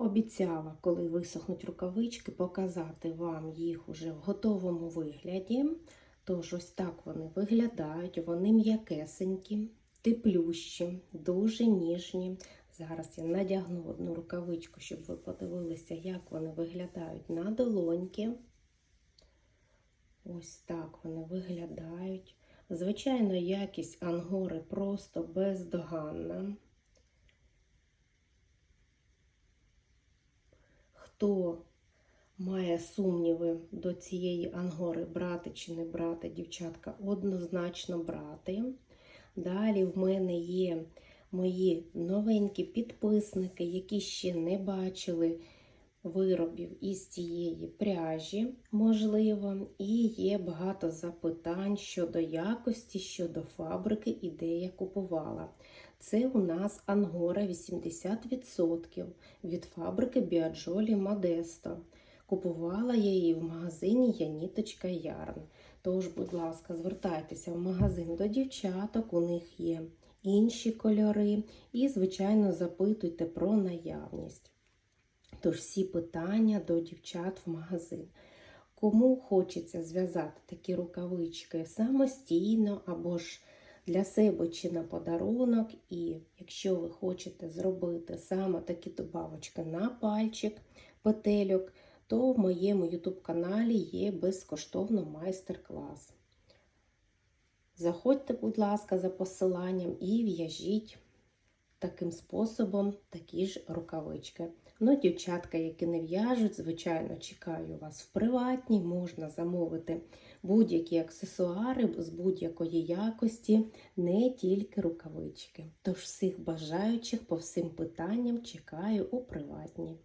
Обіцяла, коли висохнуть рукавички, показати вам їх уже в готовому вигляді. Тож ось так вони виглядають, вони м'якесенькі, теплющі, дуже ніжні. Зараз я надягну одну рукавичку, щоб ви подивилися, як вони виглядають на долоньки. Ось так вони виглядають. Звичайно, якість ангори просто бездоганна. Хто має сумніви до цієї ангори брати чи не брати, дівчатка, однозначно брати. Далі в мене є мої новенькі підписники, які ще не бачили виробів із цієї пряжі, можливо, і є багато запитань щодо якості, щодо фабрики і де я купувала. Це у нас ангора 80% від фабрики Біаджолі Модесто. Купувала я її в магазині Яніточка Ярн. Тож, будь ласка, звертайтеся в магазин до дівчаток, у них є інші кольори, і, звичайно, запитуйте про наявність. Тож всі питання до дівчат в магазин. Кому хочеться зв'язати такі рукавички самостійно або ж для себе чи на подарунок, і якщо ви хочете зробити саме такі добавочки на пальчик, петельок, то в моєму YouTube каналі є безкоштовно майстер-клас. Заходьте, будь ласка, за посиланням і в'яжіть таким способом такі ж рукавички. Ну, дівчатка, які не в'яжуть, звичайно, чекаю вас в приватній, можна замовити будь-які аксесуари з будь-якої якості, не тільки рукавички. Тож всіх бажаючих по всім питанням чекаю у приватній.